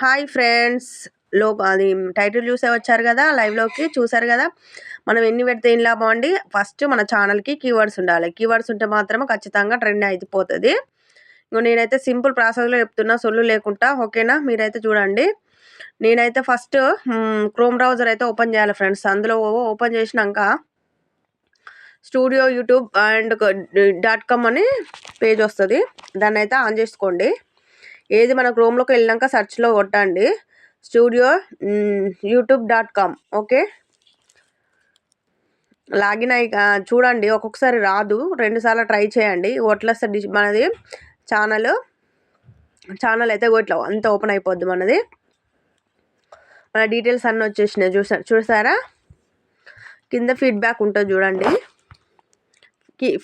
Hi friends. లో అది title చూసే వచ్చారు కదా లైవ్లోకి చూసారు కదా. మనం ఎన్ని పెడితే ఏం లాభం అండి? ఫస్ట్ మన ఛానల్కి కీవర్డ్స్ ఉండాలి. కీవర్డ్స్ ఉంటే మాత్రమే ఖచ్చితంగా ట్రెండ్ అయిపోతుంది నేనైతే సింపుల్ ప్రాసెస్లో చెప్తున్నా సొల్లు లేకుండా ఓకేనా మీరైతే చూడండి. నేనైతే ఫస్ట్ క్రోమ్ బ్రౌజర్ అయితే ఓపెన్ చేయాలి ఫ్రెండ్స్. అందులో ఓపెన్ చేసినాక studio YouTube and dot com అని పేజ్ వస్తుంది. దాన్ని అయితే ఆన్ చేసుకోండి. ఏది మన క్రోమ్లోకి వెళ్ళాక సర్చ్లో కొట్టండి. Studio YouTube dot com. Okay? Login అయి చూడండి. ఒక్కొక్కసారి రాదు. రెండుసార్లు ట్రై చేయండి. ఒట్లస్తే డిష్ మనది ఛానల్ ఛానల్ అయితే ఇట్లా అంత ఓపెన్ అయిపోద్ది మనది. మన డీటెయిల్స్ అన్నీ వచ్చేసినాయి. చూసా చూసారా? కింద ఫీడ్బ్యాక్ ఉంటుంది చూడండి.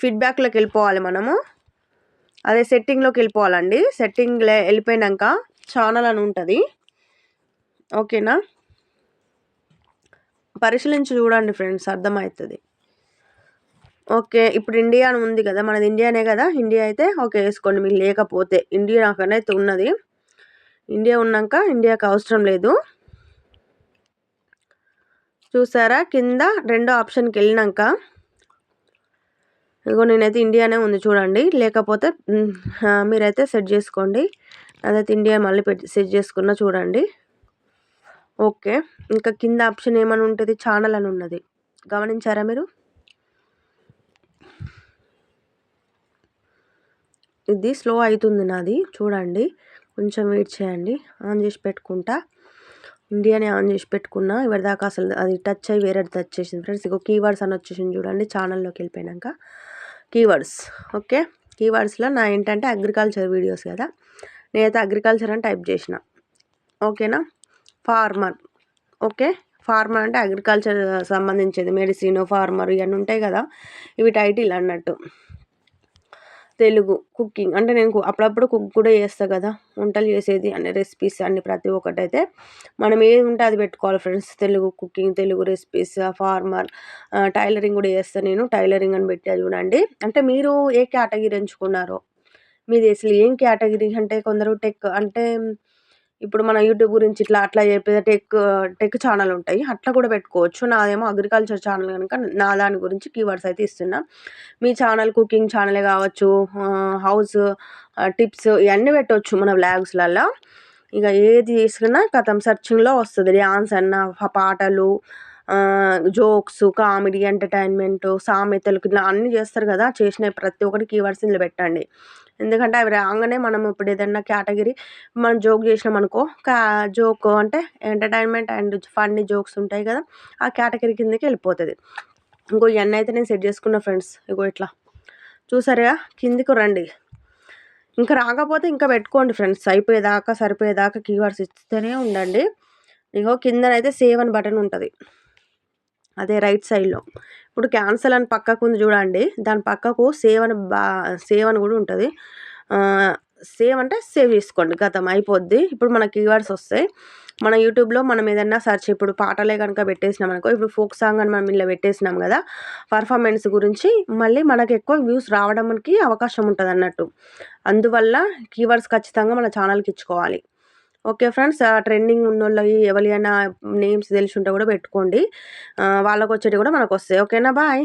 ఫీడ్బ్యాక్లోకి వెళ్ళిపోవాలి మనము. అదే సెట్టింగ్లోకి వెళ్ళిపోవాలండి. సెట్టింగ్ వెళ్ళిపోయినాక ఛానల్ అని ఉంటుంది. ఓకేనా పరిశీలించి చూడండి ఫ్రెండ్స్ అర్థమవుతుంది. ఓకే ఇప్పుడు ఇండియా అని ఉంది కదా మనది ఇండియానే కదా? ఇండియా అయితే ఓకే వేసుకోండి. మీకు లేకపోతే ఇండియా నాకనైతే ఉన్నది. ఇండియా ఉన్నాక ఇండియాకి అవసరం లేదు. చూసారా? కింద రెండో ఆప్షన్కి వెళ్ళినాక ఇదిగో నేనైతే ఇండియానే ఉంది చూడండి. లేకపోతే మీరైతే సెట్ చేసుకోండి. అదైతే ఇండియా మళ్ళీ పెట్టి సెట్ చేసుకున్న చూడండి. ఓకే. ఇంకా కింద ఆప్షన్ ఏమని ఉంటుంది? ఛానల్ అని ఉన్నది. గమనించారా మీరు? ఇది స్లో అవుతుంది నాది. చూడండి. కొంచెం వెయిట్ చేయండి. ఆన్ చేసి పెట్టుకుంటా. ఇండియానే ఆన్ చేసి పెట్టుకున్నా. దాకా అసలు అది టచ్ అయ్యి వేరే టచ్ చేసింది. ఫ్రెండ్స్ ఇక కీవర్డ్స్ అని వచ్చేసింది చూడండి. ఛానల్లోకి వెళ్ళిపోయినాక. కీవర్డ్స్ ఓకే కీవర్డ్స్లో నా ఏంటంటే అగ్రికల్చర్ వీడియోస్ కదా. నేనైతే అగ్రికల్చర్ అని టైప్ చేసిన ఓకేనా ఫార్మర్ ఓకే ఫార్మర్ అంటే అగ్రికల్చర్ సంబంధించేది మెడిసిన్ ఫార్మర్ ఇవన్నీ ఉంటాయి కదా. ఇవి టైటిల్ అన్నట్టు. తెలుగు కుకింగ్ అంటే నేను అప్పుడప్పుడు కుక్ కూడా చేస్తాను కదా వంటలు చేసేది అన్ని రెసిపీస్ అన్ని ప్రతి ఒక్కటి అయితే మనం ఏది ఉంటే అది పెట్టుకోవాలి friends Telugu cooking Telugu recipes farmer tailoring కూడా చేస్తాను నేను. టైలరింగ్ అని పెట్టి చూడండి. అంటే మీరు ఏ కేటగిరీ ఎంచుకున్నారో? మీది అసలు ఏం కేటగిరీ అంటే కొందరు టెక్ అంటే ఇప్పుడు మన యూట్యూబ్ గురించి ఇట్లా అట్లా చెప్పేది టెక్ టెక్ ఛానల్ ఉంటాయి. అట్లా కూడా పెట్టుకోవచ్చు. నాదేమో అగ్రికల్చర్ ఛానల్ కనుక నా దాని గురించి కీవర్డ్స్ అయితే ఇస్తున్నా. మీ ఛానల్ కుకింగ్ ఛానలే కావచ్చు హౌస్ టిప్స్ ఇవన్నీ పెట్టవచ్చు మన వ్లాగ్స్లలో ఇక ఏది తీసుకున్నా కథం సర్చింగ్లో వస్తుంది. డ్యాన్స్ అన్న పాటలు జోక్స్ కామెడీ ఎంటర్టైన్మెంట్ సామెతలు ఇట్లా అన్నీ చేస్తారు కదా చేసిన ప్రతి ఒక్కటి కీవర్డ్స్ ఇందులో పెట్టండి. ఎందుకంటే అవి రాగానే మనం ఇప్పుడు ఏదైనా కేటగిరీ మనం జోక్ చేసినాం అనుకో కా జోక్ అంటే ఎంటర్టైన్మెంట్ అండ్ ఫన్నీ జోక్స్ ఉంటాయి కదా ఆ కేటగిరీ కిందకి వెళ్ళిపోతుంది. ఇంకో ఇవన్నీ అయితే నేను సెట్ చేసుకున్న ఫ్రెండ్స్ ఇగో ఇట్లా. చూసారా కిందికి రండి. ఇంకా రాకపోతే ఇంకా పెట్టుకోండి ఫ్రెండ్స్ అయిపోయేదాకా సరిపోయేదాకా కీవర్డ్స్ ఇస్తూనే ఉండండి. ఇగో కిందనైతే సేవ్ అని బటన్ ఉంటుంది. అదే రైట్ సైడ్లో. ఇప్పుడు క్యాన్సల్ అని పక్కకు ఉంది చూడండి. దాని పక్కకు సేవ్ అని బా సేవ్ అని కూడా ఉంటుంది. సేవ్ అంటే సేవ్ చేసుకోండి. గతం అయిపోద్ది. ఇప్పుడు మన కీవర్డ్స్ వస్తాయి. మన యూట్యూబ్లో మనం ఏదన్నా సర్చ్ ఇప్పుడు పాటలే కనుక పెట్టేసినాం అనుకో ఇప్పుడు ఫోక్ సాంగ్ అని మనం ఇలా పెట్టేసినాం కదా పర్ఫార్మెన్స్ గురించి మళ్ళీ మనకు ఎక్కువ వ్యూస్ రావడానికి అవకాశం ఉంటుంది అన్నట్టు అందువల్ల కీవర్డ్స్ ఖచ్చితంగా మన ఛానల్కి ఇచ్చుకోవాలి. ఓకే ఫ్రెండ్స్ ట్రెండింగ్ ఉన్నోళ్ళవి ఎవరైనా నేమ్స్ తెలిసి ఉంటే కూడా పెట్టుకోండి. వాళ్ళకు వచ్చేటివి కూడా మనకు వస్తాయి ఓకేనా? బాయ్.